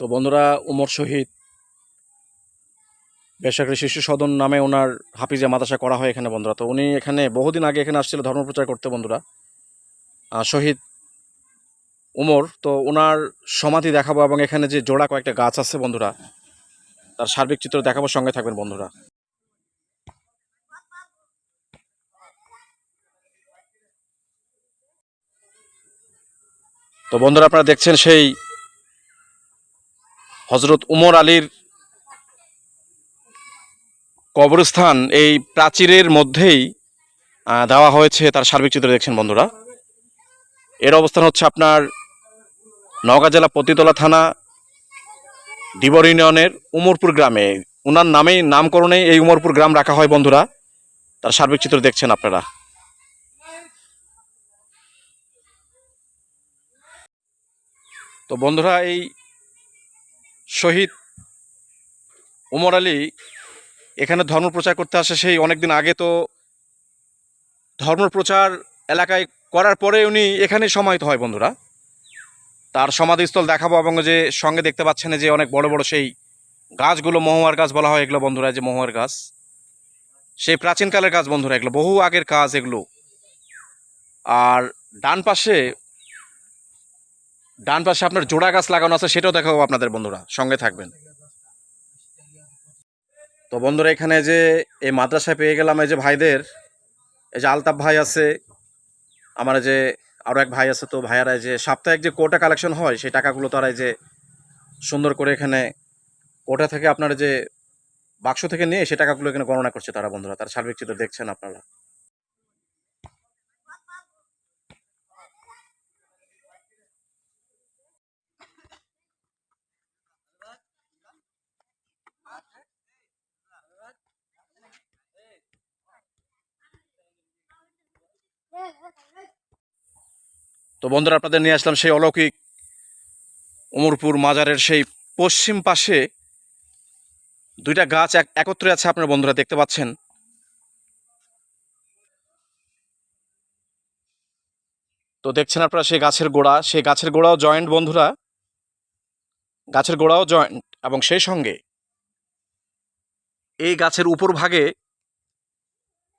তো বন্ধুরা উমর শহীদ বেসরকারি শিশু সদন নামে ওনার হাফিজে মাদ্রাসা করা হয় এখানে বন্ধুরা। তো উনি এখানে বহুদিন আগে এখানে আসছিল, ধর্ম প্রচার করতে বন্ধুরা। শহীদ উমর, তো ওনার সমাধি দেখাবো এবং এখানে যে জোড়া কয়েকটা গাছ আছে বন্ধুরা, তার সার্বিক চিত্র দেখাবো, সঙ্গে থাকবেন বন্ধুরা। তো বন্ধুরা আপনারা দেখছেন সেই হজরত উমর আলীর কবরস্থান এই প্রাচীরের মধ্যেই দেওয়া হয়েছে তার সার্বিক চিত্র দেখছেন বন্ধুরা। এর অবস্থান হচ্ছে আপনার নওগাঁ জেলা পতিতলা থানা, ডিবর ইউনিয়নের উমরপুর গ্রামে। ওনার নামেই নামকরণে এই উমরপুর গ্রাম রাখা হয় বন্ধুরা। তার সার্বিক চিত্র দেখছেন আপনারা। তো বন্ধুরা, এই শহীদ উমর আলী এখানে ধর্ম প্রচার করতে আসে সেই অনেকদিন আগে তো ধর্ম প্রচার এলাকায় করার পরে উনি এখানে সমাহিত হয় বন্ধুরা। তার সমাধিস্থল দেখাবো এবং যে সঙ্গে দেখতে পাচ্ছেন যে অনেক বড় বড় সেই গাছগুলো, মহুয়ার গাছ বলা হয় এগুলো বন্ধুরা যে মহুয়ার গাছ। সেই প্রাচীনকালের গাছ বন্ধুরা, এগুলো বহু আগের কাজ এগুলো। আর ডান পাশে ডান পাশে আপনার জোড়া গাছ লাগানো আছে, সেটাও দেখাবো আপনাদের বন্ধুরা। সঙ্গে থাকবেন। তো বন্ধুরা, এখানে যে এই মাদ্রাসায় পেয়ে গেলাম এই যে ভাইদের, এই যে আলতাফ ভাই আছে, আমার যে আরও এক ভাই আছে, তো ভাইয়ারা যে সাপ্তাহিক যে কোটা কালেকশন হয়, সেই টাকাগুলো তারা যে সুন্দর করে এখানে কোটা থেকে আপনার যে বাক্স থেকে নিয়ে সে টাকাগুলো এখানে গণনা করছে তারা বন্ধুরা। তার সার্বিক চিত্র দেখছেন আপনারা। তো বন্ধুরা, আপনাদের নিয়ে আসলাম সেই অলৌকিক উমরপুর মাজারের সেই পশ্চিম পাশে দুইটা গাছ এক একত্রে আছে আপনার বন্ধুরা, দেখতে পাচ্ছেন। তো দেখছেন আপনারা সেই গাছের গোড়া, সেই গাছের গোড়াও জয়েন্ট বন্ধুরা। গাছের গোড়াও জয়েন্ট এবং সেই সঙ্গে এই গাছের উপর ভাগে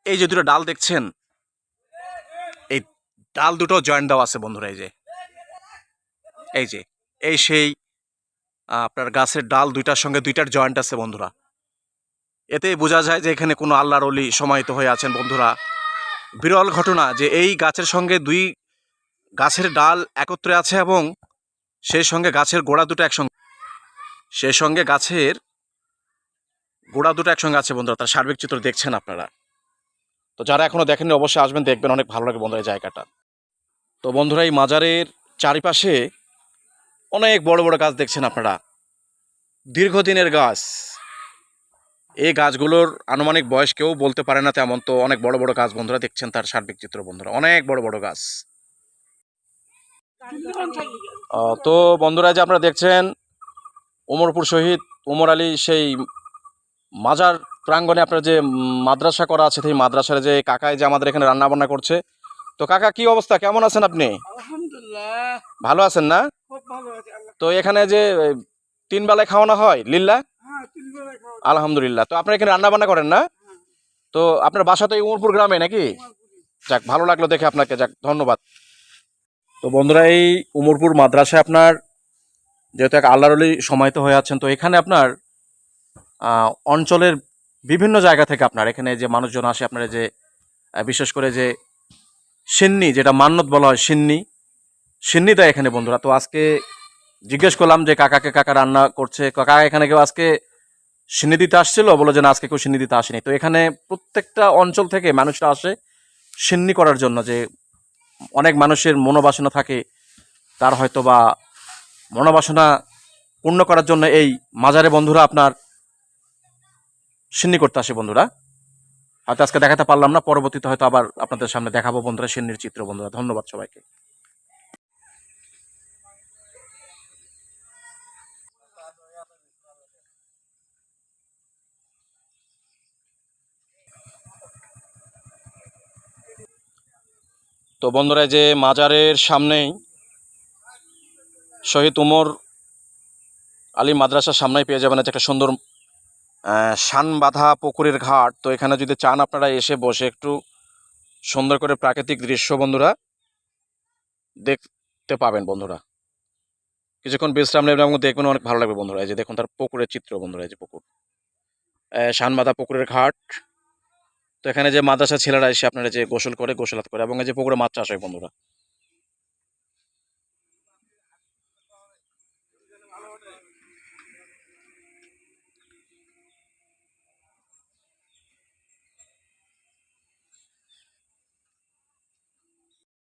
এই যে দুটো ডাল দেখছেন ডাল দুটো জয়েন্ট দেওয়া আছে বন্ধুরা, এই যে। এই যে, এই সেই আপনার গাছের ডাল দুইটার সঙ্গে দুইটার জয়েন্ট আছে বন্ধুরা। এতে বোঝা যায় যে এখানে কোনো আল্লাহর অলি সমাহিত হয়ে আছেন বন্ধুরা। বিরল ঘটনা যে এই গাছের সঙ্গে দুই গাছের ডাল একত্রে আছে এবং সেই সঙ্গে গাছের গোড়া দুটো একসঙ্গে, সেই সঙ্গে গাছের গোড়া দুটো একসঙ্গে আছে বন্ধুরা, তার সার্বিক চিত্র দেখছেন আপনারা। তো যারা এখনও দেখেননি অবশ্যই আসবেন, দেখবেন অনেক ভালো লাগে বন্ধুরা জায়গাটা। তো বন্ধুরা, এই মাজারের চারিপাশে অনেক বড় বড় গাছ দেখছেন আপনারা। দীর্ঘদিনের গাছ। এই গাছগুলোর আনুমানিক বয়স কেউ বলতে পারে না তেমন, তো অনেক বড় বড় গাছ বন্ধুরা দেখছেন তার সার্বিক চিত্র বন্ধুরা। অনেক বড় বড় গাছ। তো বন্ধুরা যে আপনারা দেখছেন উমরপুর শহীদ উমর আলী সেই মাজার প্রাঙ্গণে আপনার যে মাদ্রাসা করা আছে, সেই মাদ্রাসার যে কাকায় যে আমাদের এখানে রান্না বান্না করছে তো কাকা কি অবস্থা? কেমন আছেন আপনি? ভালো আছেন না? খুব ভালো আছে আল্লাহ। তো এখানে যে তিন বেলায় খাওয়ানো হয় লিল্লা? হ্যাঁ আলহামদুলিল্লাহ। তো আপনার এখানে রান্না বান্না করেন না? তো আপনার বাসা তো এই উমরপুর গ্রামে নাকি? যাক ভালো লাগল দেখে আপনাকে যাক ধন্যবাদ। তো বন্ধুরা এই উমরপুর মাদ্রাসায় আপনার যেহেতু এক আল্লাহর আলী সমাহিত হয়ে আছেন তো এখানে আপনার অঞ্চলের বিভিন্ন জায়গা থেকে আপনার এখানে যে মানুষজন আসে আপনার যে বিশেষ করে যে সিন্নি, যেটা মান্নত বলা হয় সিন্নি। সিন্নি দেয় এখানে বন্ধুরা, তো আজকে জিজ্ঞেস করলাম যে কাকাকে কাকা রান্না করছে। কাকা এখানে কেউ আজকে সিন্নি দিতে আসছিল? বলে যে না, আজকে কেউ সিন্নি দিতে আসেনি। তো এখানে প্রত্যেকটা অঞ্চল থেকে মানুষরা আসে সিন্নি করার জন্য, যে অনেক মানুষের মনোবাসনা থাকে, তার হয়তো বা মনোবাসনা পূর্ণ করার জন্য এই মাজারে বন্ধুরা আপনার সিন্নি করতে আসে বন্ধুরা। হয়তো আজকে দেখাতে পারলাম না, পরবর্তীতে হয়তো আবার আপনাদের সামনে দেখাবো বন্ধুরা, সিন্নির চিত্র বন্ধুরা। ধন্যবাদ সবাইকে। তো বন্ধুরা যে মাজারের সামনেই শহীদ উমর আলী মাদ্রাসার সামনেই পেয়ে যাবেন একটা সুন্দর শানবাঁধা পুকুরের ঘাট। তো এখানে যদি চান আপনারা এসে বসে একটু সুন্দর করে প্রাকৃতিক দৃশ্য বন্ধুরা দেখতে পাবেন বন্ধুরা। কিছুক্ষণ বিশ্রাম নেবেন এবং দেখবেন অনেক ভালো লাগবে বন্ধুরা। এই যে দেখুন তার পুকুরের চিত্র বন্ধুরা, এই যে পুকুর। শানবাঁধা পুকুরের ঘাট। তো এখানে যে মাদ্রাসা ছেলেরা এসে আপনারা যে গোসল করে, গোসলাত করে এবং এই যে পুকুরে মাছ চাষ হয় বন্ধুরা।